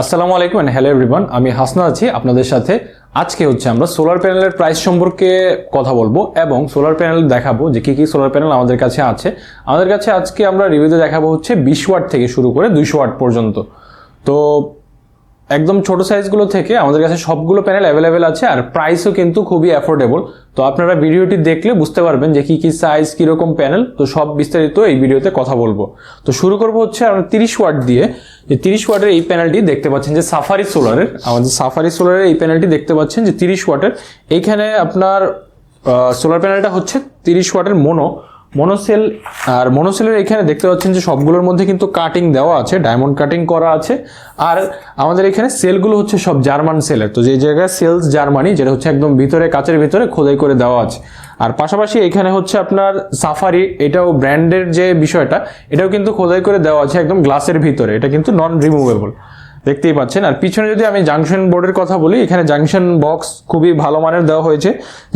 আসসালামু আলাইকুম hello everyone আমি হাসনা আছি। আপনাদের সাথে আজকে হচ্ছে আমরা সোলার প্যানেলের প্রাইস সম্পর্কে কথা বলব এবং সোলার প্যানেল দেখাবো যে কী কী সোলার প্যানেল আমাদের কাছে আছে। আমাদের কাছে আজকে আমরা রিভিউতে দেখাবো হচ্ছে বিশ ওয়াট থেকে শুরু করে দুইশো ওয়াট পর্যন্ত। তো একদম ছোট সাইজগুলো থেকে আমাদের কাছে সবগুলো প্যানেল অ্যাভেলেবেল আছে আর প্রাইসও কিন্তু খুবই অ্যাফোর্ডেবল তো আপনারা ভিডিওটি দেখলে বুঝতে পারবেন যে কি কি সাইজ কীরকম প্যানেল তো সব বিস্তারিত এই ভিডিওতে কথা বলব। তো শুরু করব হচ্ছে আমরা তিরিশ ওয়াট দিয়ে। যে তিরিশ ওয়াটের এই প্যানেলটি দেখতে পাচ্ছেন যে সাফারি সোলারের আমাদের সাফারি সোলারের এই প্যানেলটি দেখতে পাচ্ছেন যে তিরিশ ওয়াটের। এইখানে আপনার সোলার প্যানেলটা হচ্ছে তিরিশ ওয়াটের মোনো মনোসেল, আর মনোসেলের এখানে দেখতে পাচ্ছেন যে সবগুলোর মধ্যে কিন্তু কাটিং দেওয়া আছে ডায়মন্ড কাটিং করা আছে। আর আমাদের এখানে সেলগুলো হচ্ছে সব জার্মান সেলের। তো যে জায়গায় সেলস জার্মানি, যেটা হচ্ছে একদম ভিতরে, কাচের ভিতরে খোদাই করে দেওয়া আছে। আর পাশাপাশি এখানে হচ্ছে আপনার সাফারি এটাও ব্র্যান্ডের যে বিষয়টা, এটাও কিন্তু খোদাই করে দেওয়া আছে একদম গ্লাসের ভিতরে। এটা কিন্তু নন রিমুভেবল দেখতেই পাচ্ছেন। আর পিছনে যদি আমি জাংশন বোর্ডের কথা বলি, এখানে জাংশন বক্স খুবই ভালো মানের দেওয়া হয়েছে,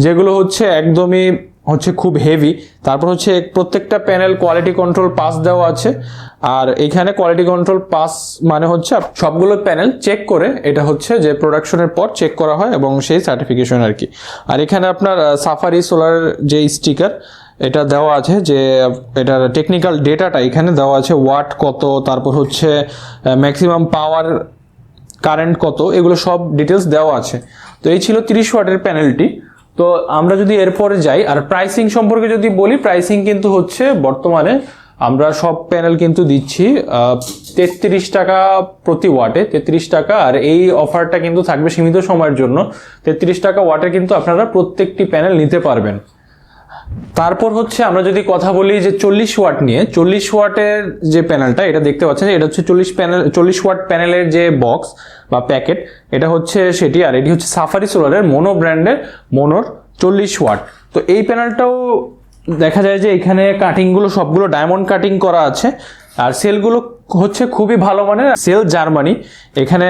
যেগুলো হচ্ছে একদমই হচ্ছে খুব হেভি তারপর হচ্ছে প্রত্যেকটা প্যানেল কোয়ালিটি কন্ট্রোল পাস দেওয়া আছে। আর এখানে কোয়ালিটি কন্ট্রোল পাস মানে হচ্ছে সবগুলো প্যানেল চেক করে এটা হচ্ছে যে প্রোডাকশনের পর চেক করা হয় এবং সেই সার্টিফিকেশন আর কি। আর এখানে আপনার সাফারি সোলার যে স্টিকার এটা দেওয়া আছে যে এটার টেকনিক্যাল ডেটাটা এখানে দেওয়া আছে ওয়াট কত, তারপর হচ্ছে ম্যাক্সিমাম পাওয়ার কারেন্ট কত, এগুলো সব ডিটেলস দেওয়া আছে। তো এই ছিল তিরিশ ওয়াটের প্যানেলটি তো আমরা যদি এরপরে যাই, আর প্রাইসিং সম্পর্কে যদি বলি প্রাইসিং কিন্তু হচ্ছে বর্তমানে আমরা সব প্যানেল কিন্তু দিচ্ছি তেত্রিশ টাকা প্রতি ওয়াটে তেত্রিশ টাকা, আর এই অফারটা কিন্তু থাকবে সীমিত সময়ের জন্য। তেত্রিশ টাকা ওয়াটে কিন্তু আপনারা প্রত্যেকটি প্যানেল নিতে পারবেন। তারপর হচ্ছে আমরা যদি কথা বলি যে চল্লিশ ওয়াট নিয়ে, চল্লিশ ওয়াটের যে প্যানেলটা এটা দেখতে পাচ্ছেন এটা হচ্ছে চল্লিশ প্যানেল চল্লিশ ওয়াট প্যানেলের যে বক্স বা প্যাকেট এটা হচ্ছে সেটি আর এটি হচ্ছে সাফারি সোলারের মোনো ব্র্যান্ডের মোনোর চল্লিশ ওয়াট। তো এই প্যানেলটাও দেখা যায় যে এখানে কাটিংগুলো সবগুলো ডায়মন্ড কাটিং করা আছে। আর সেলগুলো হচ্ছে খুবই ভালো মানের সেল জার্মানি। এখানে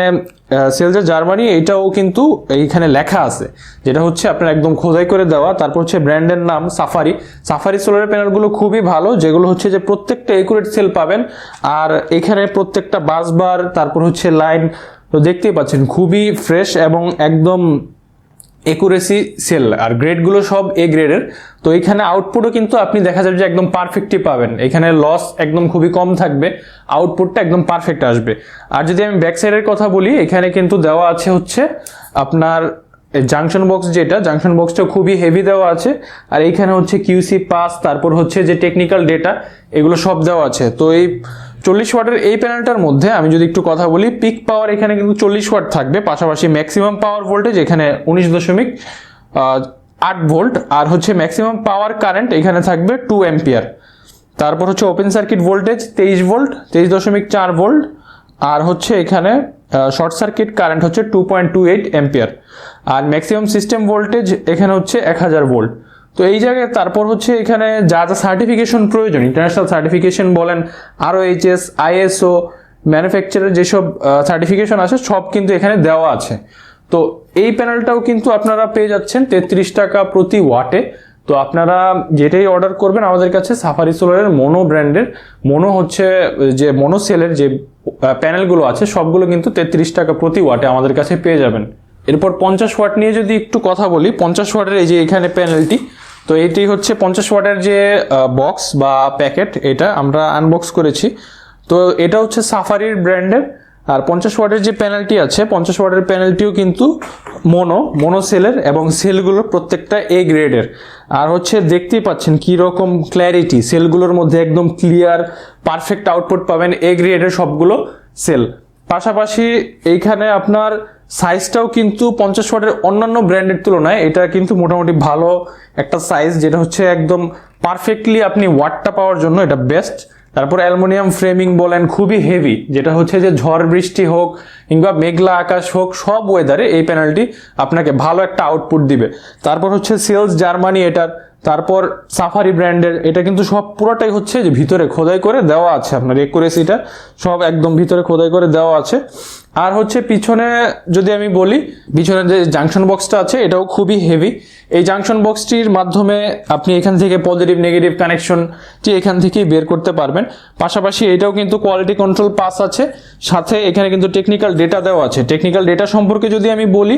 সেল যে জার্মানি, এটাও কিন্তু এইখানে লেখা আছে। যেটা হচ্ছে আপনার একদম খোদাই করে দেওয়া। তারপর হচ্ছে ব্র্যান্ডের নাম সাফারি। সাফারি সোলার প্যানেলগুলো খুবই ভালো। যেগুলো হচ্ছে যে প্রত্যেকটা একুরেট সেল পাবেন। আর এখানে প্রত্যেকটা বাসবার, তারপর হচ্ছে লাইন, তো দেখতেই পাচ্ছেন, খুবই ফ্রেশ এবং একদম একুরেসি সেল। আর গ্রেডগুলো সব এ গ্রেডের তো এখানে আউটপুটও কিন্তু আপনি দেখা যাবে যে একদম পারফেক্টই পাবেন। এখানে লস একদম খুবই কম থাকবে আউটপুটটা একদম পারফেক্ট আসবে। আর যদি আমি ব্যাক সাইডের কথা বলি, এখানে কিন্তু দেওয়া আছে হচ্ছে আপনার জাংশন বক্স যেটা জাংশন বক্সটা খুবই হেভি দেওয়া আছে। আর এইখানে হচ্ছে কিউসি পাস তারপর হচ্ছে যে টেকনিক্যাল ডেটা এগুলো সব দেওয়া আছে। তো এই চল্লিশ ওয়াটের এই প্যানেলটার মধ্যে আমি যদি একটু কথা বলি পিক পাওয়ার এখানে কিন্তু চল্লিশ ওয়াট থাকবে, পাশাপাশি ম্যাক্সিমাম পাওয়ার ভোল্টেজ এখানে উনিশ দশমিক আট ভোল্ট আর হচ্ছে ম্যাক্সিমাম পাওয়ার কারেন্ট এখানে থাকবে টু অ্যাম্পিয়ার তারপর হচ্ছে ওপেন সার্কিট ভোল্টেজ তেইশ ভোল্ট, তেইশ দশমিক চার ভোল্ট। আর হচ্ছে এখানে শর্ট সার্কিট কারেন্ট হচ্ছে two point two eight ampere আর ম্যাক্সিমাম সিস্টেম ভোল্টেজ এখানে হচ্ছে এক হাজার ভোল্ট। তো এই জায়গায় তারপর হচ্ছে এখানে যা যা সার্টিফিকেশন প্রয়োজন ইন্টারন্যাশনাল সার্টিফিকেশন বলেন আরও এইচএস আইএসও ম্যানুফ্যাকচারের যেসব সার্টিফিকেশন আছে সব কিন্তু এখানে দেওয়া আছে। তো এই প্যানেলটাও কিন্তু আপনারা পেয়ে যাচ্ছেন তেত্রিশ টাকা প্রতি ওয়াটে তো আপনারা যেটাই অর্ডার করবেন, আমাদের কাছে সাফারি সোলারের মোনো ব্র্যান্ডের মোনো হচ্ছে, যে মোনো সেলের যে প্যানেলগুলো আছে, সবগুলো কিন্তু তেত্রিশ টাকা প্রতি ওয়াটে আমাদের কাছে পেয়ে যাবেন। এরপর পঞ্চাশ ওয়াট নিয়ে যদি একটু কথা বলি, পঞ্চাশ ওয়াটের এই যে এখানে প্যানেলটি তো এটি হচ্ছে পঞ্চাশ ওয়াটের যে বক্স বা প্যাকেট এটা আমরা আনবক্স করেছি। তো এটা হচ্ছে সাফারির ব্র্যান্ডের আর পঞ্চাশ ওয়াটের যে প্যানেলটি আছে, পঞ্চাশ ওয়াটের প্যানেলটিও কিন্তু মোনো মোনো সেলের এবং সেলগুলো প্রত্যেকটা এ গ্রেডের আর হচ্ছে দেখতেই পাচ্ছেন কি রকম ক্ল্যারিটি সেলগুলোর মধ্যে একদম ক্লিয়ার পারফেক্ট আউটপুট পাবেন এ গ্রেডের সবগুলো সেল পাশাপাশি এইখানে আপনার সাইজটাও কিন্তু পঞ্চাশ ওয়াটের অন্যান্য ব্র্যান্ডের তুলনায় এটা কিন্তু মোটামুটি ভালো একটা সাইজ যেটা হচ্ছে একদম পারফেক্টলি আপনি ওয়াটটা পাওয়ার জন্য এটা বেস্ট তারপর অ্যালুমিনিয়াম ফ্রেমিং বলেন, খুবই হেভি যেটা হচ্ছে যে ঝড় বৃষ্টি হোক কিংবা মেঘলা আকাশ হোক, সব ওয়েদারে এই প্যানেলটি আপনাকে ভালো একটা আউটপুট দিবে। তারপর হচ্ছে সেলস জার্মানি এটার, তারপর সাফারি ব্র্যান্ডের, এটা কিন্তু সব পুরোটাই হচ্ছে যে ভিতরে খোদাই করে দেওয়া আছে। আপনার একুরেসিটা সব একদম ভিতরে খোদাই করে দেওয়া আছে। আর হচ্ছে পিছনে যদি আমি বলি, পিছনে যে জাংশন বক্সটা আছে, এটাও খুবই হেভি এই জাংশন বক্সটির মাধ্যমে আপনি এখান থেকে পজিটিভ নেগেটিভ কানেকশনটি এখান থেকেই বের করতে পারবেন। পাশাপাশি এটাও কিন্তু কোয়ালিটি কন্ট্রোল পাস আছে। সাথে এখানে কিন্তু টেকনিক্যাল ডেটা দেওয়া আছে। টেকনিক্যাল ডেটা সম্পর্কে যদি আমি বলি,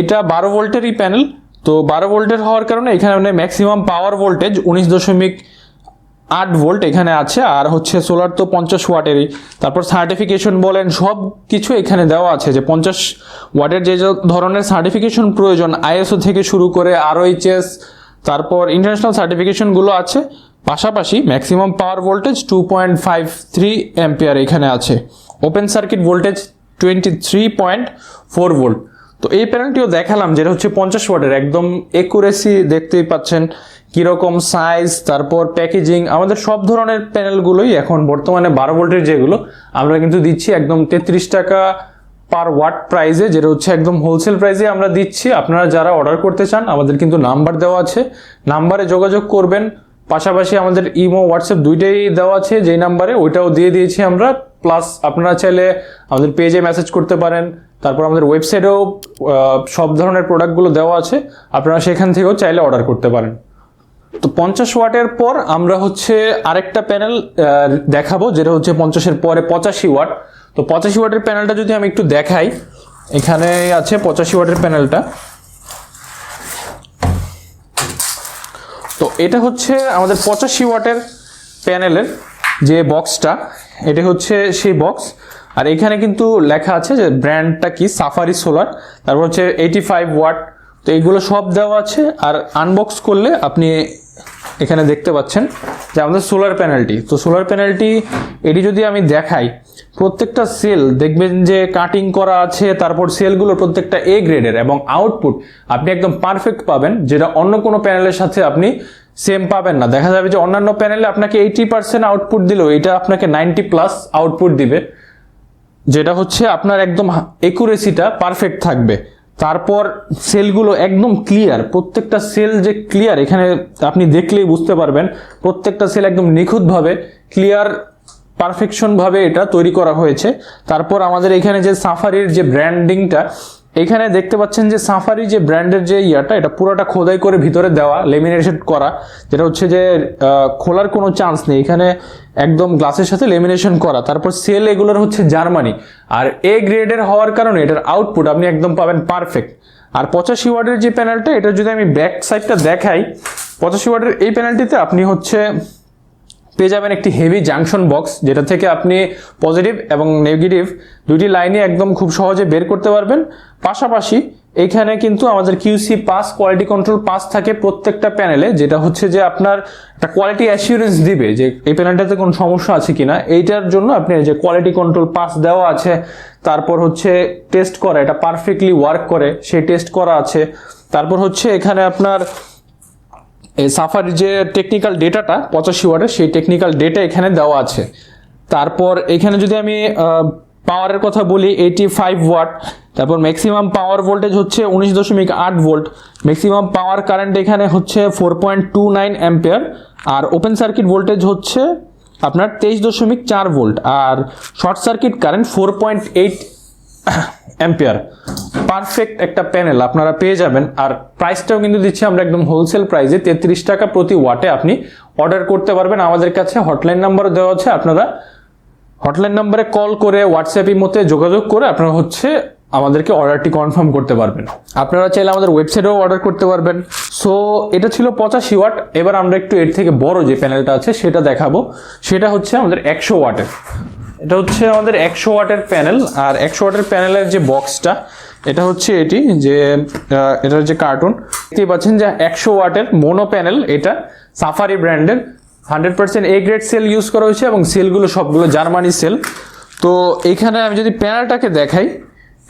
এটা বারো ভোল্টেরই প্যানেল তো বারো ভোল্টের হওয়ার কারণে এখানে ম্যাক্সিমাম পাওয়ার ভোল্টেজ উনিশ দশমিক আট ভোল্ট এখানে আছে, আর হচ্ছে সোলার তো পঞ্চাশ ওয়াটেরই। তারপর সার্টিফিকেশন বলেন, সব কিছু এখানে দেওয়া আছে যে পঞ্চাশ ওয়াটের যে ধরনের সার্টিফিকেশন প্রয়োজন আইএসও থেকে শুরু করে আরওইচএস তারপর ইন্টারন্যাশনাল সার্টিফিকেশনগুলো আছে, পাশাপাশি maximum power voltage two point five three ampere এখানে আছে। Open circuit voltage twenty three point four volt তো এই প্যানেলটিও দেখালাম, যেটা হচ্ছে পঞ্চাশ ওয়াটের, একদম একুরেসি দেখতেই পাচ্ছেন। কীরকম সাইজ তারপর প্যাকেজিং আমাদের সব ধরনের প্যানেলগুলোই এখন বর্তমানে বারো ভোল্টের যেগুলো, আমরা কিন্তু দিচ্ছি একদম তেত্রিশ টাকা পার ওয়াট প্রাইজে যেটা হচ্ছে একদম হোলসেল প্রাইজে আমরা দিচ্ছি। আপনারা যারা অর্ডার করতে চান, আমাদের কিন্তু নাম্বার দেওয়া আছে। নাম্বারে যোগাযোগ করবেন। পাশাপাশি আমাদের ইমো হোয়াটসঅ্যাপ দুইটাই দেওয়া আছে, যেই নাম্বারে ওইটাও দিয়ে দিয়েছি আমরা। প্লাস আপনারা চাইলে আমাদের পেজে মেসেজ করতে পারেন। তারপর আমাদের ওয়েবসাইটেও সব ধরনের প্রোডাক্টগুলো দেওয়া আছে। আপনারা সেখান থেকেও চাইলে অর্ডার করতে পারেন। তো পঞ্চাশ ওয়াটের পর আমরা হচ্ছে আরেকটা প্যানেল দেখাবো, যেটা হচ্ছে পঞ্চাশের পরে পঁচাশি ওয়াট। তো পঁচাশি ওয়াটের প্যানেলটা যদি আমি একটু দেখাই, এখানে আছে পঁচাশি ওয়াটের প্যানেলটা। তো এটা হচ্ছে আমাদের পঁচাশি ওয়াটের প্যানেলের যে বক্সটা, এটা হচ্ছে সেই বক্স। আর এখানে কিন্তু লেখা আছে যে ব্র্যান্ডটা কি? Safari solar. তারপর হচ্ছে এইটি ফাইভ ওয়াট। তো এইগুলো সব দেওয়া আছে। আর আনবক্স করলে আপনি এখানে দেখতে পাচ্ছেন যে আমাদের সোলার প্যানেলটি তো সোলার প্যানেলটি এটি যদি আমি দেখাই, প্রত্যেকটা সেল দেখবেন যে কাটিং করা আছে, তারপর সেলগুলো প্রত্যেকটা এ গ্রেডের এবং আউটপুট আপনি একদম পারফেক্ট পাবেন, যেটা অন্য কোনো প্যানেলের সাথে আপনি সেম পাবেন না। দেখা যাবে যে অন্যান্য প্যানেলে আপনাকে এইটি পার্সেন্ট আউটপুট দিলেও এটা আপনাকে নাইনটি প্লাস আউটপুট দিবে, যেটা হচ্ছে আপনার একদম একুরেসিটা পারফেক্ট থাকবে। তারপর সেলগুলো একদম ক্লিয়ার প্রত্যেকটা সেল যে ক্লিয়ার এখানে আপনি দেখলেই বুঝতে পারবেন, প্রত্যেকটা সেল একদম নিখুঁতভাবে ক্লিয়ার পারফেকশনভাবে এটা তৈরি করা হয়েছে। তারপর আমাদের এখানে যে সাফারির যে ব্র্যান্ডিংটা এখানে দেখতে পাচ্ছেন যে সাফারি যে ব্র্যান্ডের যে ইয়াটা, এটা পুরোটা খোদাই করে ভিতরে দেওয়া লেমিনেশন করা, যেটা হচ্ছে যে খোলার কোনো চান্স নেই। এখানে একদম গ্লাসের সাথে লেমিনেশন করা। তারপর সেল এগুলোর হচ্ছে জার্মানি আর এ গ্রেডের হওয়ার কারণে এটার আউটপুট আপনি একদম পাবেন পারফেক্ট আর পঁচাশি ওয়ার্ডের যে প্যানেলটা এটা যদি আমি ব্যাক সাইডটা দেখাই, পঁচাশি ওয়ার্ডের এই প্যানেলটিতে আপনি হচ্ছে পেয়ে যাবেন একটি হেভি জাংশন বক্স যেটা থেকে আপনি পজিটিভ এবং নেগেটিভ দুটি লাইনে একদম খুব সহজে বের করতে পারবেন। পাশাপাশি এইখানে কিন্তু আমাদের QC pass quality control pass থাকে প্রত্যেকটা প্যানেলে যেটা হচ্ছে যে আপনার একটা কোয়ালিটি অ্যাসিউরেন্স দিবে যে এই প্যানেলটাতে কোনো সমস্যা আছে কিনা। এইটার জন্য আপনি যে কোয়ালিটি কন্ট্রোল পাস দেওয়া আছে, তারপর হচ্ছে টেস্ট করা, এটা পারফেক্টলি ওয়ার্ক করে, সেই টেস্ট করা আছে। তারপর হচ্ছে এখানে আপনার এই সাফারির যে টেকনিক্যাল ডেটাটা পঁচাশি ওয়ার্ডের সেই টেকনিক্যাল ডেটা এখানে দেওয়া আছে। তারপর এখানে যদি আমি পাওয়ারের কথা বলি এইটি ফাইভ ওয়াট তারপর ম্যাক্সিমাম পাওয়ার ভোল্টেজ হচ্ছে উনিশ দশমিক আট ভোল্ট ম্যাক্সিমাম পাওয়ার কারেন্ট এখানে হচ্ছে four point two nine ampere আর ওপেন সার্কিট ভোল্টেজ হচ্ছে আপনার তেইশ দশমিক চার ভোল্ট আর short circuit current four point eight ampere perfect একটা প্যানেল আপনারা পেয়ে যাবেন। আর প্রাইসটাও কিন্তু দিচ্ছি আমরা একদম হোলসেল প্রাইসে তেত্রিশ টাকা প্রতি ওয়াটে আপনি অর্ডার করতে পারবেন। আমাদের কাছে হটলাইন নাম্বারও দেওয়া আছে। আপনারা হটলাইন নাম্বারে কল করে হোয়াটসঅ্যাপের মধ্যে যোগাযোগ করে আপনারা হচ্ছে আমাদেরকে অর্ডারটি কনফার্ম করতে পারবেন। আপনারা চাইলে আমাদের ওয়েবসাইটেও অর্ডার করতে পারবেন। সো এটা ছিল পঁচাশি ওয়াট এবার আমরা একটু এর থেকে বড় যে প্যানেলটা আছে, সেটা দেখাবো। সেটা হচ্ছে আমাদের একশো ওয়াটের এটা হচ্ছে আমাদের একশো ওয়াটের প্যানেল আর একশো ওয়াটের প্যানেলের যে বক্সটা এটা হচ্ছে এটি যে এটার যে কার্টুন দেখতেই পাচ্ছেন যে একশো ওয়াটের মোনো প্যানেল এটা। সাফারি ব্র্যান্ডের hundred percent A grade cell use করা হয়েছে এবং সেলগুলো সবগুলো জার্মানি সেল তো এইখানে আমি যদি প্যানেলটাকে দেখাই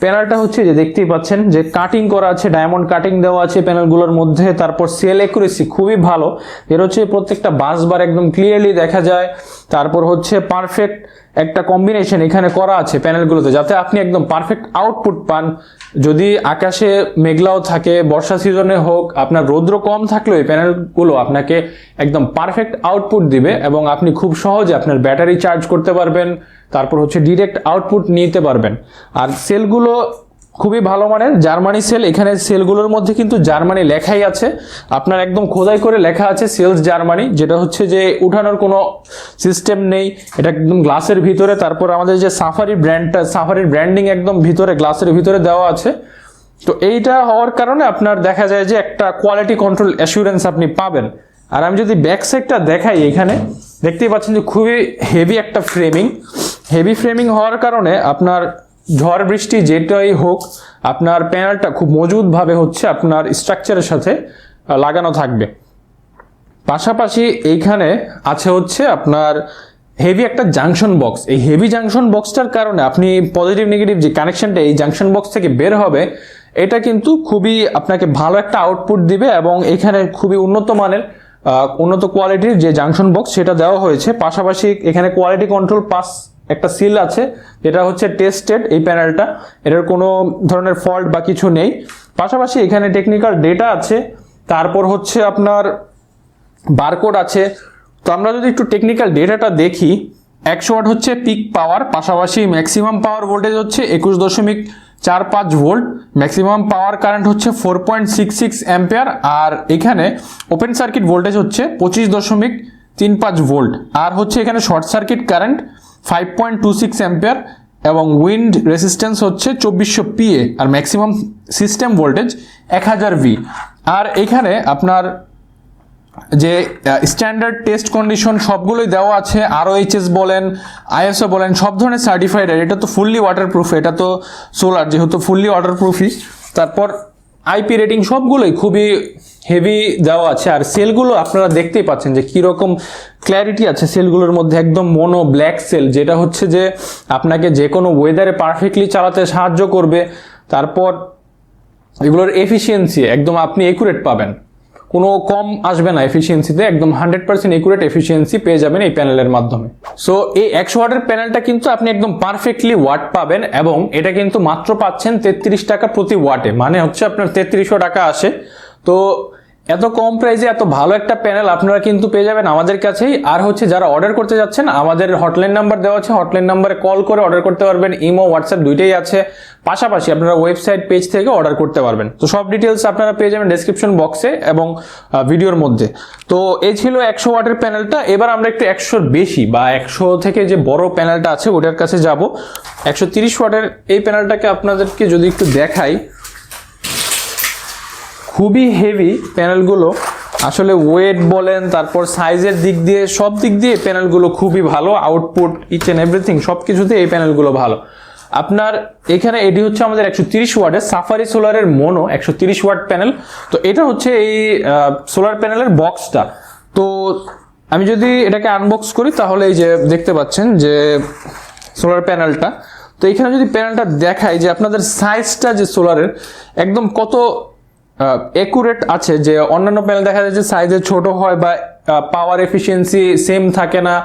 প্যানেলটা হচ্ছে যে দেখতেই পাচ্ছেন যে কাটিং করা আছে ডায়মন্ড কাটিং দেওয়া আছে প্যানেলগুলোর মধ্যে, তারপর সেল একুরেসি খুবই ভালো। এর হচ্ছে প্রত্যেকটা বাসবার একদম ক্লিয়ারলি দেখা যায়। তারপর হচ্ছে পারফেক্ট একটা কম্বিনেশন এখানে করা আছে প্যানেলগুলোতে যাতে আপনি একদম পারফেক্ট আউটপুট পান যদি আকাশে মেঘলাও থাকে, বর্ষা সিজনে হোক, আপনার রৌদ্র কম থাকলেও এই প্যানেলগুলো আপনাকে একদম পারফেক্ট আউটপুট দিবে এবং আপনি খুব সহজে আপনার ব্যাটারি চার্জ করতে পারবেন, তারপর হচ্ছে ডিরেক্ট আউটপুট নিতে পারবেন। আর সেলগুলো খুবই ভালো মানের জার্মানি সেল। এখানে সেলগুলোর মধ্যে কিন্তু জার্মানি লেখাই আছে। আপনার একদম খোদাই করে লেখা আছে সেলস জার্মানি, যেটা হচ্ছে যে উঠানোর কোনো সিস্টেম নেই। এটা একদম গ্লাসের ভিতরে। তারপর আমাদের যে সাফারি ব্র্যান্ডটা সাফারির ব্র্যান্ডিং একদম ভিতরে, গ্লাসের ভিতরে দেওয়া আছে। তো এইটা হওয়ার কারণে আপনার দেখা যায় যে একটা কোয়ালিটি কন্ট্রোল অ্যাসুরেন্স আপনি পাবেন। আর আমি যদি ব্যাক সাইডটা দেখাই এখানে, দেখতেই পাচ্ছেন যে খুবই হেভি একটা ফ্রেমিং হেভি ফ্রেমিং হওয়ার কারণে আপনার ঝড় বৃষ্টি যেটাই হোক, আপনার প্যানেলটা খুব মজবুতভাবে হচ্ছে আপনার স্ট্রাকচারের সাথে লাগানো থাকবে। পাশাপাশি এইখানে আছে হচ্ছে আপনার হেভি একটা জাংশন বক্স এই হেভি জাংশন বক্সটার কারণে আপনি পজিটিভ নেগেটিভ যে কানেকশনটা এই জাংশন বক্স থেকে বের হবে, এটা কিন্তু খুবই আপনাকে ভালো একটা আউটপুট দিবে এবং এখানে খুবই উন্নত মানের উন্নত কোয়ালিটির যে জাংশন বক্স সেটা দেওয়া হয়েছে। পাশাপাশি এখানে কোয়ালিটি কন্ট্রোল পাস একটা সিল আছে, যেটা হচ্ছে টেস্টেড এই প্যানেলটা এটার কোনো ধরনের ফল্ট বা কিছু নেই। পাশাপাশি এখানে টেকনিক্যাল ডেটা আছে, তারপর হচ্ছে আপনার বারকোড আছে। তো আমরা যদি একটু টেকনিক্যাল ডেটাটা দেখি, একশো ওয়াট হচ্ছে পিক পাওয়ার পাশাপাশি ম্যাক্সিমাম পাওয়ার ভোল্টেজ হচ্ছে একুশ দশমিক চার পাঁচ ভোল্ট ম্যাক্সিমাম পাওয়ার কারেন্ট হচ্ছে four point six six ampere আর এখানে ওপেন সার্কিট ভোল্টেজ হচ্ছে পঁচিশ দশমিক তিন পাঁচ ভোল্ট আর হচ্ছে এখানে short circuit current five point two six ampere এবং উইন্ড রেসিস্ট্যান্স হচ্ছে চব্বিশশো পিএ আর ম্যাক্সিমাম সিস্টেম ভোল্টেজ এক হাজার ভি আর এখানে আপনার যে স্ট্যান্ডার্ড টেস্ট কন্ডিশন সবগুলোই দেওয়া আছে আরও এইচএস বলেন আইএসও বলেন, সব ধরনের সার্টিফাইড এটা তো ফুললি ওয়াটারপ্রুফ এটা তো সোলার যেহেতু ফুললি ওয়াটারপ্রুফই তারপর আইপি রেটিং সবগুলোই খুবই হেভি দেওয়া আছে। আর সেলগুলো আপনারা দেখতেই পাচ্ছেন যে কীরকম ক্ল্যারিটি আছে সেলগুলোর মধ্যে। একদম মনো ব্ল্যাক সেল যেটা হচ্ছে যে আপনাকে যে কোনো ওয়েদারে পারফেক্টলি চালাতে সাহায্য করবে। তারপর এগুলোর এফিসিয়েন্সি একদম আপনি একুরেট পাবেন। কোনো কম আসবে না এফিসিয়েন্সিতে একদম হান্ড্রেড পার্সেন্ট একুরেট এফিসিয়েন্সি পেয়ে যাবেন এই প্যানেলের মাধ্যমে। সো এই একশো ওয়াটের প্যানেলটা কিন্তু আপনি একদম পারফেক্টলি ওয়াট পাবেন এবং এটা কিন্তু মাত্র পাচ্ছেন তেত্রিশ টাকা প্রতি ওয়াটে মানে হচ্ছে আপনার তেত্রিশশো টাকা আসে। তো এত কম প্রাইসে এত ভালো একটা প্যানেল আপনারা কিন্তু পেয়ে যাবেন আমাদের কাছেই। আর হচ্ছে যারা অর্ডার করতে যাচ্ছেন, আমাদের হটলাইন নাম্বার দেওয়া আছে। হটলাইন নাম্বারে কল করে অর্ডার করতে পারবেন। ইমো হোয়াটসঅ্যাপ দুইটাই আছে। পাশাপাশি আপনারা ওয়েবসাইট পেজ থেকে অর্ডার করতে পারবেন। তো সব ডিটেলস আপনারা পেয়ে যাবেন ডেসক্রিপশন বক্সে এবং ভিডিওর মধ্যে। তো এই ছিল একশো ওয়াটের প্যানেলটা এবার আমরা একটু একশোর বেশি বা একশো থেকে যে বড় প্যানেলটা আছে, ওটার কাছে যাব। একশো তিরিশ ওয়াটের এই প্যানেলটাকে আপনাদেরকে যদি একটু দেখাই খুবই হেভি প্যানেলগুলো আসলে ওয়েট বলেন, তারপর সাইজের দিক দিয়ে, সব দিক দিয়ে প্যানেলগুলো খুবই ভালো। আউটপুট ইচ অ্যান্ড এভরিথিং সব কিছুতে এই প্যানেলগুলো ভালো। আপনার এখানে এটি হচ্ছে আমাদের একশো তিরিশ ওয়াটের সাফারি সোলারের মোনো একশো তিরিশ ওয়াট প্যানেল তো এটা হচ্ছে এই সোলার প্যানেলের বক্সটা তো আমি যদি এটাকে আনবক্স করি, তাহলে এই যে দেখতে পাচ্ছেন যে সোলার প্যানেলটা তো এখানে যদি প্যানেলটা দেখাই যে আপনাদের সাইজটা যে সোলারের একদম কত একুরেট আছে যে অন্যান্য প্যানেল দেখা যায় যে সাইজে ছোট হয় বা পাওয়ার এফিসিয়েন্সি সেম থাকে না।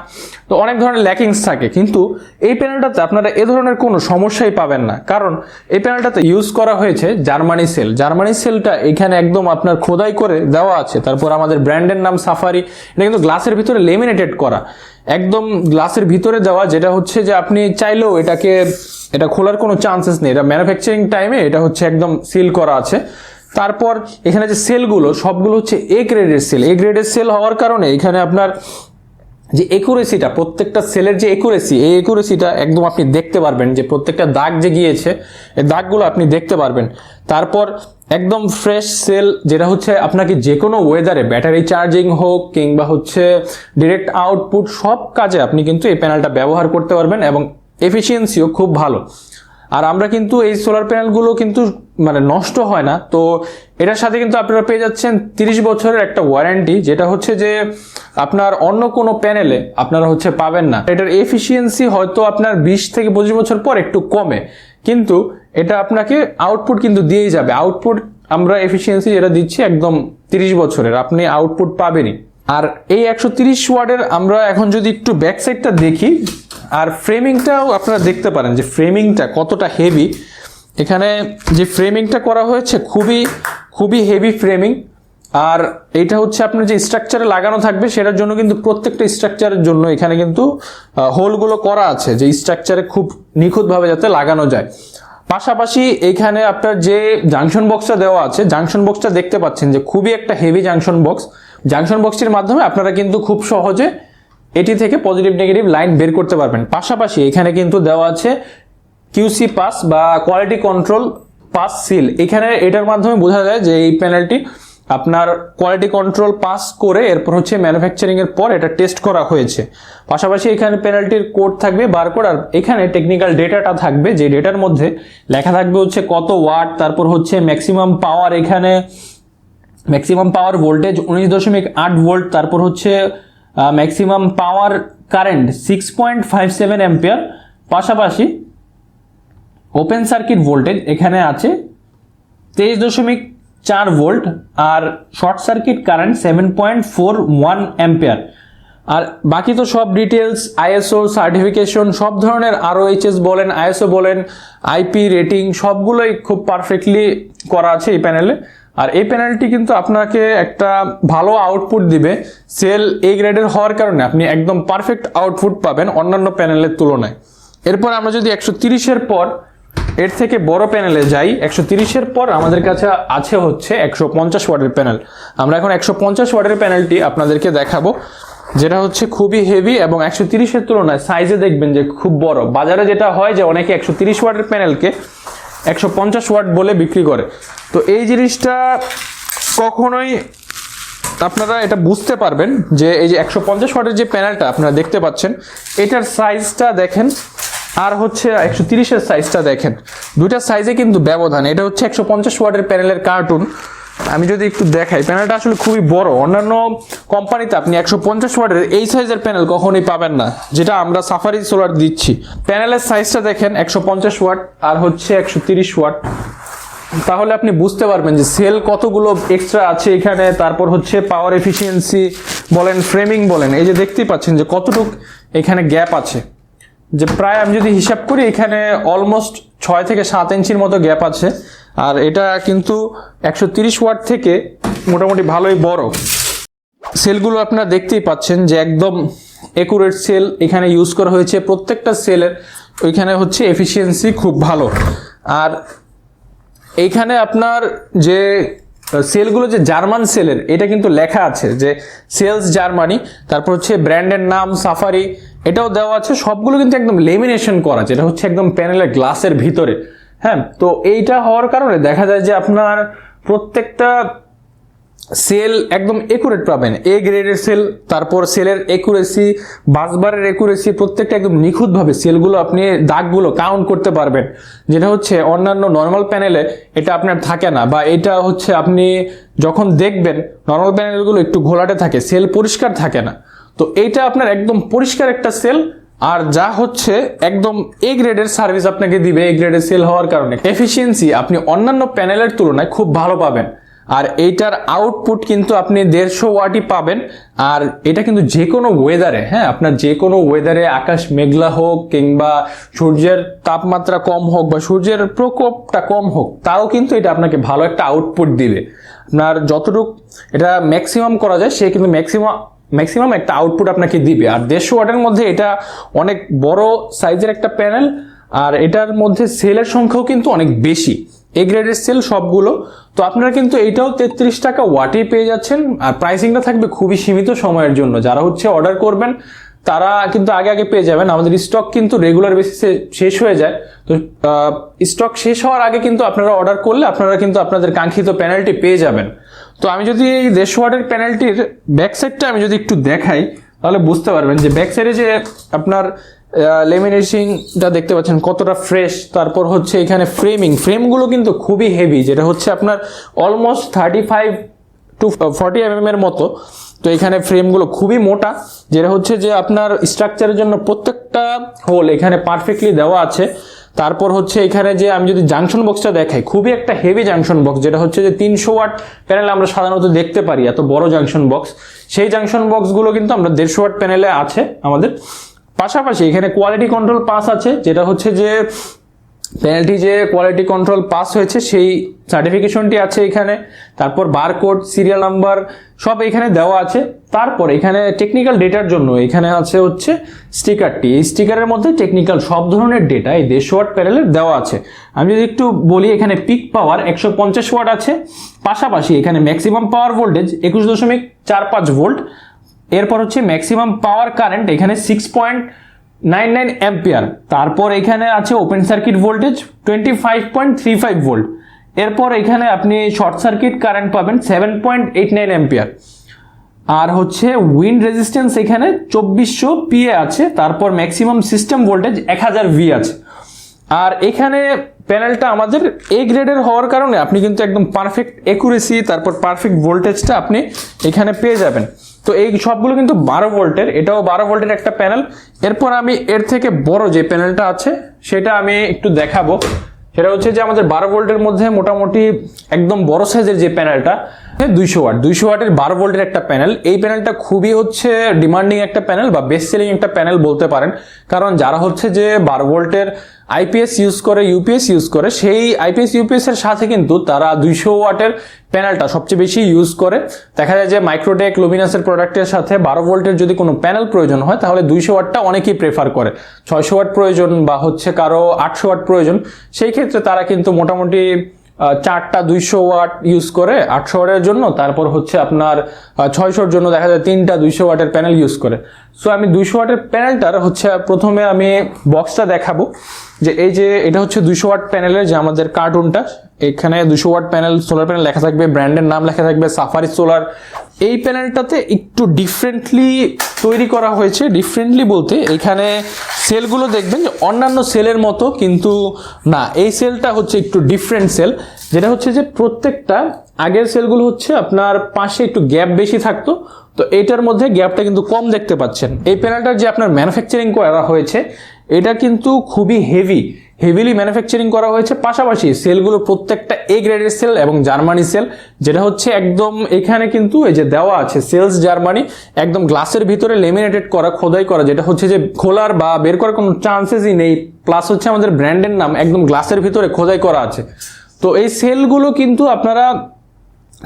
তো অনেক ধরনের ল্যাকিংস থাকে। কিন্তু এই প্যানেলটাতে আপনারা এ ধরনের কোনো সমস্যাই পাবেন না। কারণ এই প্যানেলটাতে ইউজ করা হয়েছে জার্মানি সেল জার্মানি সেলটা এখানে একদম আপনার খোদাই করে দেওয়া আছে। তারপর আমাদের ব্র্যান্ডের নাম সাফারি এটা কিন্তু গ্লাসের ভিতরে লেমিনেটেড করা। একদম গ্লাসের ভিতরে দেওয়া, যেটা হচ্ছে যে আপনি চাইলেও এটাকে, এটা খোলার কোনো চান্সেস নেই। এটা ম্যানুফ্যাকচারিং টাইমে এটা হচ্ছে একদম সিল করা আছে। তারপর এখানে যে সেলগুলো, সবগুলো হচ্ছে এ গ্রেডের সেল এ গ্রেডের সেল হওয়ার কারণে এখানে আপনার যে একুরেসিটা প্রত্যেকটা সেলের যে একুরেসি এই একুরেসিটা একদম আপনি দেখতে পারবেন যে প্রত্যেকটা দাগ যে গিয়েছে, এই দাগগুলো আপনি দেখতে পারবেন। তারপর একদম ফ্রেশ সেল যেটা হচ্ছে আপনাকে যে কোনো ওয়েদারে ব্যাটারি চার্জিং হোক কিংবা হচ্ছে ডিরেক্ট আউটপুট সব কাজে আপনি কিন্তু এই প্যানেলটা ব্যবহার করতে পারবেন এবং এফিসিয়েন্সিও খুব ভালো। আর আমরা কিন্তু এই সোলার প্যানেলগুলো কিন্তু মানে নষ্ট হয় না। তো এটার সাথে কিন্তু আপনারা পেয়ে যাচ্ছেন তিরিশ বছরের একটা ওয়ারেন্টি যেটা হচ্ছে যে আপনার অন্য কোনো প্যানেলে আপনারা হচ্ছে পাবেন না। এটার এফিসিয়েন্সি হয়তো আপনার বিশ থেকে পঁচিশ বছর পর একটু কমে। কিন্তু এটা আপনাকে আউটপুট কিন্তু দিয়েই যাবে। আউটপুট আমরা এফিসিয়েন্সি যেটা দিচ্ছি একদম তিরিশ বছরের। আপনি আউটপুট পাবেনই। আর এই একশো তিরিশ ওয়ার্ডের আমরা এখন যদি একটু ব্যাক সাইডটা দেখি, আর ফ্রেমিংটাও আপনারা দেখতে পারেন যে ফ্রেমিংটা কতটা হেভি এখানে যে ফ্রেমিংটা করা হয়েছে খুবই খুবই হেভি ফ্রেমিং আর এইটা হচ্ছে আপনার যে স্ট্রাকচারে লাগানো থাকবে, সেটার জন্য কিন্তু প্রত্যেকটা স্ট্রাকচারের জন্য এখানে কিন্তু হোলগুলো করা আছে যে স্ট্রাকচারে খুব নিখুঁতভাবে যাতে লাগানো যায়। পাশাপাশি এখানে আপনার যে জাংশন বক্সটা দেওয়া আছে জাংশন বক্সটা দেখতে পাচ্ছেন যে খুবই একটা হেভি জাংশন বক্স জাংশন বক্সটির মাধ্যমে আপনারা কিন্তু খুব সহজে এটি থেকে পজিটিভ নেগেটিভ লাইন বের করতে পারবেন। পাশাপাশি এখানে কিন্তু দেওয়া আছে কিউসি পাস বা কোয়ালিটি কন্ট্রোল পাস সিল এখানে এটার মাধ্যমে বোঝা যায় যে এই প্যানেলটি আপনার কোয়ালিটি কন্ট্রোল পাস করে এরপর হচ্ছে ম্যানুফ্যাকচারিং এর পর এটা টেস্ট করা হয়েছে। পাশাপাশি এখানে পেনাল্টির কোড থাকবে বারকোড আর এখানে টেকনিক্যাল ডেটাটা থাকবে। যে ডেটার মধ্যে লেখা থাকবে হচ্ছে কত ওয়াট তারপর হচ্ছে ম্যাক্সিমাম পাওয়ার এখানে ম্যাক্সিমাম পাওয়ার ভোল্টেজ উনিশ দশমিক আট ভোল্ট তারপর হচ্ছে maximum power current six point five seven ampere পাশাপাশি ওপেন সার্কিট ভোল্টেজ এখানে আছে তেইশ দশমিক চার ভোল্ট আর short circuit current seven point four one ampere আর বাকি তো সব ডিটেলস আইএসও সার্টিফিকেশন সব ধরনের আরও এইচএস বলেন আইএসও বলেন আইপি রেটিং সবগুলোই খুব পারফেক্টলি করা আছে এই প্যানেলে আর এই প্যানেলটি কিন্তু আপনাকে একটা ভালো আউটপুট দিবে সেল এ গ্রেডের হওয়ার কারণে। আপনি একদম পারফেক্ট আউটপুট পাবেন অন্যান্য প্যানেলের তুলনায়। এরপর আমরা যদি একশো তিরিশের পর এর থেকে বড় প্যানেলে যাই, একশো তিরিশের পর আমাদের কাছে আছে হচ্ছে একশো পঞ্চাশ ওয়াটের প্যানেল আমরা এখন একশো পঞ্চাশ ওয়াটের প্যানেলটি আপনাদেরকে দেখাবো, যেটা হচ্ছে খুবই হেভি এবং একশো তিরিশের তুলনায় সাইজে দেখবেন যে খুব বড়। বাজারে যেটা হয় যে অনেকে একশো তিরিশ ওয়াটের প্যানেলকে একশো পঞ্চাশ ওয়াট বলে বিক্রি করে। তো এই জিনিসটা কখনোই আপনারা এটা বুঝতে পারবেন যে এই যে একশো পঞ্চাশ ওয়াটের যে প্যানেলটা আপনারা দেখতে পাচ্ছেন, এটার সাইজটা দেখেন আর হচ্ছে একশো তিরিশের সাইজটা দেখেন। দুইটা সাইজে কিন্তু ব্যবধান। এটা হচ্ছে একশো পঞ্চাশ ওয়াটের প্যানেলের কার্টুন। আমি যদি একটু দেখাই, প্যানেলটা আসলে খুবই বড়। অন্যান্য কোম্পানিতে আপনি একশো পঞ্চাশ ওয়াটের এই সাইজের প্যানেল কখনোই পাবেন না, যেটা আমরা সাফারি সোলার দিচ্ছি। প্যানেলের সাইজটা দেখেন, একশো পঞ্চাশ ওয়াট আর হচ্ছে একশো তিরিশ ওয়াট। তাহলে আপনি বুঝতে পারবেন যে সেল কতগুলো এক্সট্রা আছে এখানে, তারপর হচ্ছে পাওয়ার এফিসিয়েন্সি বলেন ফ্রেমিং বলেন। এই যে দেখতেই পাচ্ছেন যে কতটুক এখানে গ্যাপ আছে। যে প্রায় আমি যদি হিসাব করি, এখানে অলমোস্ট ছয় থেকে সাত ইঞ্চির মতো গ্যাপ আছে। আর এটা কিন্তু একশো তিরিশ ওয়াট থেকে মোটামুটি ভালোই বড়। সেলগুলো আপনারা দেখতেই পাচ্ছেন যে একদম একুরেট সেল এখানে ইউজ করা হয়েছে। প্রত্যেকটা সেলের ওইখানে হচ্ছে এফিসিয়েন্সি খুব ভালো। আর এইখানে আপনার যে সেলগুলো যে জার্মান সেলের এটা কিন্তু লেখা আছে যে সেলস জার্মানি, তারপর হচ্ছে ব্র্যান্ডের নাম সাফারি, এটাও দেওয়া আছে। সবগুলো কিন্তু একদম লেমিনেশন করা যেটা হচ্ছে একদম প্যানেলের গ্লাসের ভিতরে। হ্যাঁ তো এইটা হওয়ার কারণে দেখা যায় যে আপনার প্রত্যেকটা সেল একদম একুরেট পাবেন। এ গ্রেডের সেল, তারপর সেলের একুরেসি বাসবারের একুরেসি প্রত্যেকটা একদম নিখুঁতভাবে সেলগুলো আপনি দাগগুলো কাউন্ট করতে পারবেন। যেটা হচ্ছে অন্যান্য নর্মাল প্যানেলে এটা আপনার থাকে না, বা এটা হচ্ছে আপনি যখন দেখবেন নর্মাল প্যানেলগুলো একটু ঘোলাটে থাকে, সেল পরিষ্কার থাকে না। তো এইটা আপনার একদম পরিষ্কার একটা সেল আর যা হচ্ছে একদম এ গ্রেডের সার্ভিস আপনাকে দিবে এ গ্রেডের সেল হওয়ার কারণে। এফিসিয়েন্সি আপনি অন্যান্য প্যানেলের তুলনায় খুব ভালো পাবেন। আর এইটার আউটপুট কিন্তু আপনি দেড়শো ওয়াটই পাবেন। আর এটা কিন্তু যে কোনো ওয়েদারে হ্যাঁ আপনার যে কোনো ওয়েদারে আকাশ মেঘলা হোক কিংবা সূর্যের তাপমাত্রা কম হোক বা সূর্যের প্রকোপটা কম হোক, তাও কিন্তু এটা আপনাকে ভালো একটা আউটপুট দিবে। আপনার যতটুক এটা ম্যাক্সিমাম করা যায়, সে কিন্তু ম্যাক্সিমাম ম্যাক্সিমাম একটা আউটপুট আপনাকে দিবে। আর দেড়শো ওয়াটের মধ্যে এটা অনেক বড় সাইজের একটা প্যানেল আর এটার মধ্যে সেলের সংখ্যাও কিন্তু অনেক বেশি। এ গ্রেডের সেল সবগুলো। তো আপনারা কিন্তু এইটাও তেত্রিশ টাকা ওয়াটে পেয়ে যাচ্ছেন। আর প্রাইসিংটা থাকবে খুবই সীমিত সময়ের জন্য। যারা হচ্ছে অর্ডার করবেন, তারা কিন্তু আগে আগে পেয়ে যাবেন। আমাদের স্টক কিন্তু রেগুলার বেসিসে শেষ হয়ে যায়। তো স্টক শেষ হওয়ার আগে কিন্তু আপনারা অর্ডার করলে আপনারা কিন্তু আপনাদের কাঙ্ক্ষিত প্যানেলটি পেয়ে যাবেন। তো আমি যদি এই দেড়শো ওয়াটের প্যানেলটির ব্যাক সাইডটা আমি যদি একটু দেখাই, তাহলে বুঝতে পারবেন যে ব্যাক সাইডে যে আপনার লেমিনেশিংটা দেখতে পাচ্ছেন, কতটা ফ্রেশ তারপর হচ্ছে এখানে ফ্রেমিং ফ্রেমগুলো কিন্তু খুবই হেভি যেটা হচ্ছে আপনার almost thirty five to forty M এর মতো। তো এখানে ফ্রেমগুলো খুবই মোটা, যেটা হচ্ছে যে আপনার স্ট্রাকচারের জন্য প্রত্যেকটা হোল এখানে পারফেক্টলি দেওয়া আছে। তারপর হচ্ছে এখানে যে আমি যদি জাংশন বক্সটা দেখাই, খুবই একটা হেভি জাংশন বক্স যেটা হচ্ছে যে তিনশো ওয়াট প্যানেল আমরা সাধারণত দেখতে পারি, এত বড় জাংশন বক্স সেই জাংশন বক্সগুলো কিন্তু আমরা দেড়শো ওয়াট প্যানেলে আছে আমাদের। পাশাপাশি এখানে কোয়ালিটি কন্ট্রোল পাস আছে, যেটা হচ্ছে যে প্যানেলটি যে কোয়ালিটি কন্ট্রোল পাস হয়েছে, সেই সার্টিফিকেশনটি আছে এখানে। তারপর বারকোড সিরিয়াল নাম্বার সব এখানে দেওয়া আছে। তারপর এখানে টেকনিক্যাল ডেটার জন্য এখানে আছে হচ্ছে স্টিকারটি এই স্টিকারের মধ্যে টেকনিক্যাল সব ধরনের ডেটা এই দেড়শো ওয়াট প্যানেলের দেওয়া আছে। আমি যদি একটু বলি, এখানে পিক পাওয়ার একশো পঞ্চাশ ওয়াট আছে। পাশাপাশি এখানে ম্যাক্সিমাম পাওয়ার ভোল্টেজ একুশ দশমিক চার পাঁচ ভোল্ট এরপর হচ্ছে ম্যাক্সিমাম পাওয়ার কারেন্ট এখানে six point nine nine ampere তারপর এখানে আছে open circuit voltage twenty five point three five volt এরপর এখানে আপনি শর্ট সার্কিট কারেন্ট পাবেন seven point eight nine ampere আর হচ্ছে উইন্ড রেজিস্ট্যান্স এখানে চব্বিশশো পিএ আছে, তারপর ম্যাক্সিমাম সিস্টেম ভোল্টেজ এক হাজার ভি আছে। আর এখানে প্যানেলটা আমাদের এ গ্রেডের হওয়ার কারণে আপনি কিন্তু একদম পারফেক্ট একুরেসি তারপর পারফেক্ট ভোল্টেজটা আপনি এখানে পেয়ে যাবেন। তো এই সবগুলো কিন্তু বারো ভোল্টের, এটাও বারো ভোল্টের একটা প্যানেল। এরপর আমি এর থেকে বড় যে প্যানেলটা আছে, সেটা আমি একটু দেখাবো। সেটা হচ্ছে যে আমাদের বারো ভোল্টের মধ্যে মোটামুটি একদম বড় সাইজের যে প্যানেলটা দুইশো ওয়াট। দুইশো ওয়াটের বারো ভোল্টের একটা প্যানেল। এই প্যানেলটা খুবই হচ্ছে ডিমান্ডিং একটা প্যানেল বা বেস্ট সেলিং একটা প্যানেল বলতে পারেন। কারণ যারা হচ্ছে যে বারো ভোল্টের আইপিএস ইউজ করে ইউপিএস ইউজ করে, সেই আইপিএস ইউপিএস এর সাথে কিন্তু তারা দুইশো ওয়াটের প্যানেলটা সবচেয়ে বেশি ইউজ করে। দেখা যায় যে মাইক্রোটেক লুমিনাসের প্রোডাক্টের সাথে বারো ভোল্টের যদি কোনো প্যানেল প্রয়োজন হয়, তাহলে দুইশো ওয়াটটা অনেকেই প্রেফার করে। ছয়শো ওয়াট প্রয়োজন বা হচ্ছে কারও আটশো ওয়াট প্রয়োজন। সেই ক্ষেত্রে তারা কিন্তু মোটামুটি চারটা দুইশো ওয়াট ইউজ করে আটশো ওয়াটের জন্য, তারপর হচ্ছে আপনার ছয়শোর জন্য দেখা যায় তিনটা দুইশো ওয়াটের প্যানেল ইউজ করে। সো আমি দুইশো ওয়াটের প্যানেলটার হচ্ছে প্রথমে আমি বক্সটা দেখাবো যে এই যে এটা হচ্ছে দুইশো ওয়াট প্যানেলের যে আমাদের কার্টুনটা এখানে দুশো ওয়াট প্যানেল সোলার প্যানেল লেখা থাকবে ব্র্যান্ডের নাম লেখা থাকবে সাফারি সোলার এই প্যানেলটাতে একটু ডিফারেন্টলি তৈরি করা হয়েছে ডিফারেন্টলি বলতে এখানে সেলগুলো দেখবেন যে অন্যান্য সেলের মতো, কিন্তু না, এই সেলটা হচ্ছে একটু ডিফারেন্ট সেল যেটা হচ্ছে যে প্রত্যেকটা আগের সেলগুলো হচ্ছে আপনার পাশে একটু গ্যাপ বেশি থাকতো, তো এটার মধ্যে গ্যাপটা কিন্তু কম দেখতে পাচ্ছেন। এই প্যানেলটার যে আপনার ম্যানুফ্যাকচারিং করা হয়েছে, এটা কিন্তু খুবই হেভি হেভিলি ম্যানুফ্যাকচারিং করা হয়েছে। পাশাপাশি সেলগুলো প্রত্যেকটা এ গ্রেডের সেল এবং জার্মানি সেল যেটা হচ্ছে একদম এখানে কিন্তু এই যে দেওয়া আছে সেলস জার্মানি একদম গ্লাসের ভিতরে লেমিনেটেড করা, খোদাই করা, যেটা হচ্ছে যে খোলার বা বের করার কোনো চান্সেসই নেই। প্লাস হচ্ছে আমাদের ব্র্যান্ডের নাম, একদম গ্লাসের ভিতরে খোদাই করা আছে। তো এই সেলগুলো কিন্তু আপনারা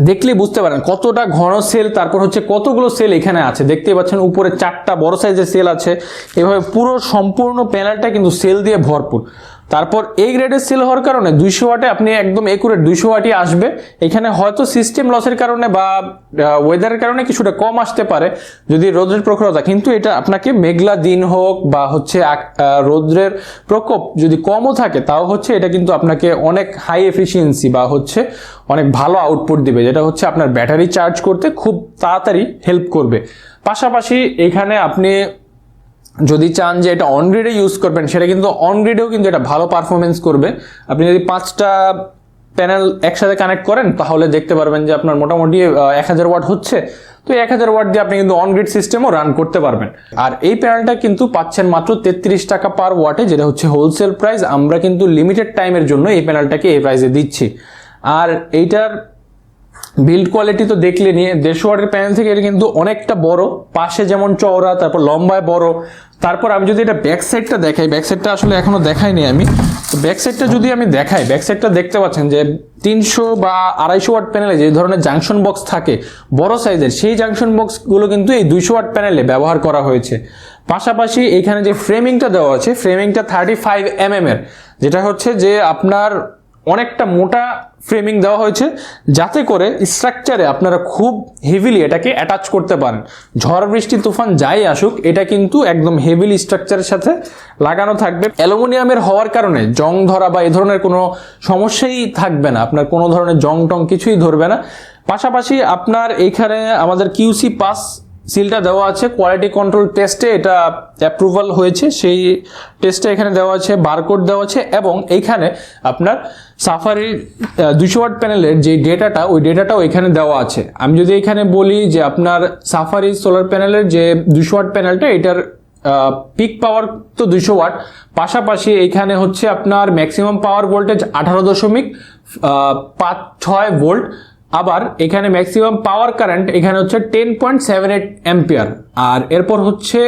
দেখলে বুঝতে পারেন কতটা ঘন সেল তারপর হচ্ছে কতগুলো সেল এখানে আছে। দেখতে পাচ্ছেন উপরে চারটা বড় সাইজের সেল আছে। এভাবে পুরো সম্পূর্ণ প্যানেলটা কিন্তু সেল দিয়ে ভরপুর। তারপর এই গ্রেডের সেল হওয়ার কারণে দুইশো ওয়াটে আপনি একদম একুরেট দুইশো ওয়াটই আসবে। এখানে হয়তো সিস্টেম লসের কারণে বা ওয়েদারের কারণে কিছুটা কম আসতে পারে, যদি রোদ্রের প্রখরতা। কিন্তু এটা আপনাকে মেঘলা দিন হোক বা হচ্ছে রৌদ্রের প্রকোপ যদি কমও থাকে, তাও হচ্ছে এটা কিন্তু আপনাকে অনেক হাই এফিসিয়েন্সি বা হচ্ছে অনেক ভালো আউটপুট দিবে, যেটা হচ্ছে আপনার ব্যাটারি চার্জ করতে খুব তাড়াতাড়ি হেল্প করবে। পাশাপাশি এখানে আপনি যদি চান যে এটা অনগ্রিডে ইউজ করবেন, সেটা কিন্তু অনগ্রিডেও কিন্তু এটা ভালো পারফরমেন্স করবে। আপনি যদি পাঁচটা প্যানেল একসাথে কানেক্ট করেন, তাহলে দেখতে পারবেন যে আপনার মোটামুটি এক হাজার ওয়াট হচ্ছে। তো এক হাজার ওয়াট দিয়ে আপনি কিন্তু অনগ্রিড সিস্টেমও রান করতে পারবেন। আর এই প্যানেলটা কিন্তু পাচ্ছেন মাত্র তেত্রিশ টাকা পার ওয়াটে যেটা হচ্ছে হোলসেল প্রাইস আমরা কিন্তু লিমিটেড টাইমের জন্য এই প্যানেলটাকে এই প্রাইসে দিচ্ছি। আর এইটার বিল্ড কোয়ালিটি তো দেখলে নিয়ে দেড়শো ওয়াটের প্যানেল থেকে এটা কিন্তু অনেকটা বড়। পাশে যেমন চওড়া, তারপর লম্বায় বড়। তারপর আমি যদি এটা ব্যাক সাইডটা দেখাই ব্যাক সাইডটা আসলে এখনও দেখাইনি আমি। তো ব্যাক সাইডটা যদি আমি দেখাই ব্যাক সাইডটা দেখতে পাচ্ছেন যে তিনশো বা আড়াইশো ওয়াট প্যানেলে যে ধরনের জাংশন বক্স থাকে, বড় সাইজের সেই জাংশন বক্সগুলো কিন্তু এই দুইশো ওয়াট প্যানেলে ব্যবহার করা হয়েছে। পাশাপাশি এখানে যে ফ্রেমিংটা দেওয়া আছে ফ্রেমিংটা থার্টি ফাইভ এম এর যেটা হচ্ছে যে আপনার অনেকটা মোটা ফ্রেমিং দেওয়া হয়েছে, যাতে করে স্ট্রাকচারে আপনারা খুব হেভিলি এটাকে অ্যাটাচ করতে পারেন। ঝড়, বৃষ্টি, তুফান যাই আসুক, এটা কিন্তু একদম হেভিলি স্ট্রাকচারের সাথে লাগানো থাকবে। অ্যালুমিনিয়ামের হওয়ার কারণে জং ধরা বা এ ধরনের কোনো সমস্যাই থাকবে না। আপনার কোনো ধরনের জং টং কিছুই ধরবে না। পাশাপাশি আপনার এইখানে আমাদের কিউসি পাস সিলটা দেওয়া আছে। কোয়ালিটি কন্ট্রোল টেস্টে এটা অ্যাপ্রুভাল হয়েছে। সেই টেস্টে এখানে দেওয়া আছে বারকোড দেওয়া আছে এবং এইখানে আপনার সাফারির দুশো ওয়াট প্যানেলের যে ডেটাটা ওই ডেটাটাও এখানে দেওয়া আছে। আমি যদি এখানে বলি যে আপনার সাফারি সোলার প্যানেলের যে দুশো ওয়াট প্যানেলটা এটার পিক পাওয়ার তো দুশো ওয়াট পাশাপাশি এইখানে হচ্ছে আপনার ম্যাক্সিমাম পাওয়ার ভোল্টেজ আঠারো দশমিক পাঁচ ছয় ভোল্ট আবার এখানে ম্যাক্সিমাম পাওয়ার কারেন্ট এখানে হচ্ছে ten point seven eight ampere আর এরপর হচ্ছে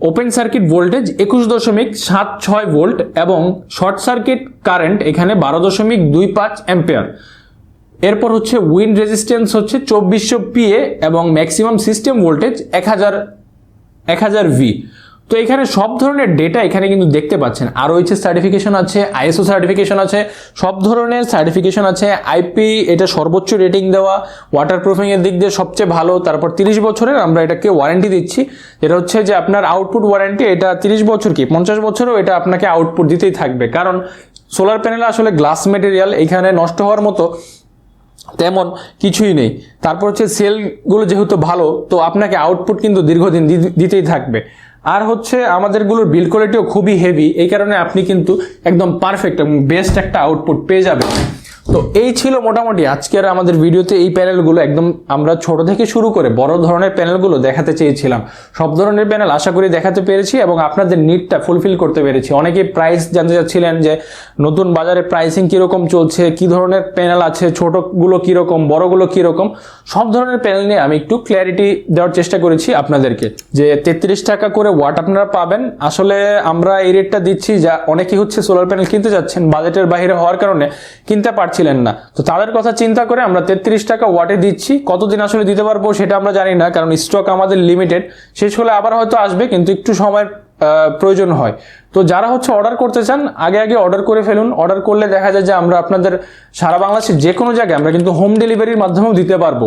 ওপেন সার্কিট ভোল্টেজ একুশ দশমিক সাত ছয় ভোল্ট এবং শর্ট সার্কিট কারেন্ট এখানে বারো দশমিক দুই পাঁচ অ্যাম্পেয়ার এরপর হচ্ছে উইন্ড রেজিস্ট্যান্স হচ্ছে চব্বিশশো পিএ এবং ম্যাক্সিমাম সিস্টেম ভোল্টেজ এক হাজার এক হাজার ভি তো এখানে সব ধরনের ডেটা এখানে কিন্তু দেখতে পাচ্ছেন। আর ওইচ সার্টিফিকেশন আছে আইএসও সার্টিফিকেশন আছে, সব ধরনের সার্টিফিকেশন আছে। আইপি এটা সর্বোচ্চ রেটিং দেওয়া ওয়াটার প্রুফিং এর দিক দিয়ে সবচেয়ে ভালো, তারপর তিরিশ বছরের আমরা এটাকে ওয়ারেন্টি দিচ্ছি। এটা হচ্ছে যে আপনার আউটপুট ওয়ারেন্টি এটা তিরিশ বছর কি, পঞ্চাশ বছরও এটা আপনাকে আউটপুট দিতেই থাকবে। কারণ সোলার প্যানেল আসলে গ্লাস মেটেরিয়াল এখানে নষ্ট হওয়ার মতো তেমন কিছুই নেই। তারপর হচ্ছে সেলগুলো যেহেতু ভালো, তো আপনাকে আউটপুট কিন্তু দীর্ঘদিন দিতেই থাকবে। আর হচ্ছে আমাদেরগুলোর বিল কোয়ালিটিও খুবই হেভি এই কারণে আপনি কিন্তু একদম পারফেক্ট এবং বেস্ট একটা আউটপুট পেয়ে যাবেন। তো এই ছিল মোটামুটি আজকের আমাদের ভিডিওতে এই প্যানেলগুলো একদম আমরা ছোট থেকে শুরু করে বড় ধরনের প্যানেলগুলো দেখাতে চেয়েছিলাম। সব ধরনের প্যানেল আশা করি দেখাতে পেরেছি এবং আপনাদের নিডটা ফুলফিল করতে পেরেছি। অনেকেই প্রাইস জানতে চাচ্ছিলেন যে নতুন বাজারে প্রাইসিং কীরকম চলছে, কি ধরনের প্যানেল আছে, ছোটগুলো কীরকম, বড়গুলো কীরকম, সব ধরনের প্যানেল নিয়ে আমি একটু ক্ল্যারিটি দেওয়ার চেষ্টা করেছি আপনাদেরকে। যে তেত্রিশ টাকা করে ওয়াট আপনারা পাবেন, আসলে আমরা এই রেটটা দিচ্ছি, যা অনেকেই হচ্ছে সোলার প্যানেল কিনতে যাচ্ছেন বাজেটের বাইরে হওয়ার কারণে কিনতে পারছিলেন না। তো তাদের কথা চিন্তা করে আমরা তেত্রিশ টাকা ওয়াটে দিচ্ছি। কতদিন আসলে দিতে পারব সেটা আমরা জানি না, কারণ স্টক আমাদের লিমিটেড শেষ হলে আবার হয়তো আসবে, কিন্তু একটু সময় প্রয়োজন হয়। তো যারা হচ্ছে অর্ডার করতে চান, আগে আগে অর্ডার করে ফেলুন। অর্ডার করলে দেখা যায় যে আমরা আপনাদের সারা বাংলাদেশের যে কোনো জায়গায় আমরা কিন্তু হোম ডেলিভারির মাধ্যমেও দিতে পারব।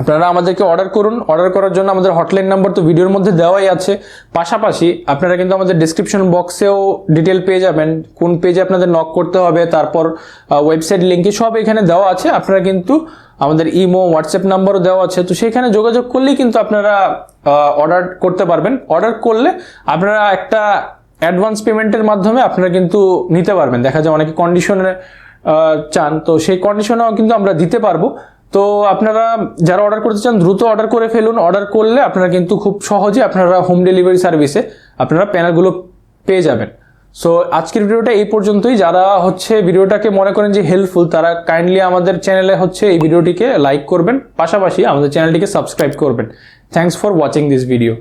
আপনারা আমাদেরকে অর্ডার করুন। অর্ডার করার জন্য আমাদের হটলাইন নাম্বার তো ভিডিওর মধ্যে দেওয়াই আছে। পাশাপাশি আপনারা কিন্তু আমাদের ডিসক্রিপশন বক্সেও ডিটেল পেয়ে যাবেন। কোন পেজে আপনাদের নক করতে হবে, তারপর ওয়েবসাইট লিঙ্কে সব এখানে দেওয়া আছে। আপনারা কিন্তু আমাদের ইমো হোয়াটসঅ্যাপ নাম্বারও দেওয়া আছে। তো সেখানে যোগাযোগ করলেই কিন্তু আপনারা অর্ডার করতে পারবেন। অর্ডার করলে আপনারা একটা অ্যাডভান্স পেমেন্টের মাধ্যমে আপনারা কিন্তু নিতে পারবেন। দেখা যায় অনেকে কন্ডিশনে চান। তো সেই কন্ডিশনেও কিন্তু আমরা দিতে পারব। তো আপনারা যারা অর্ডার করতে চান, দ্রুত অর্ডার করে ফেলুন। অর্ডার করলে আপনারা কিন্তু খুব সহজে আপনারা হোম ডেলিভারি সার্ভিসে আপনারা প্যানেলগুলো পেয়ে যাবেন। সো আজকের ভিডিওটা এই পর্যন্তই। যারা হচ্ছে ভিডিওটাকে মনে করেন যে হেল্পফুল তারা কাইন্ডলি আমাদের চ্যানেলে হচ্ছে এই ভিডিওটিকে লাইক করবেন। পাশাপাশি আমাদের চ্যানেলটিকে সাবস্ক্রাইব করবেন। Thanks for watching this video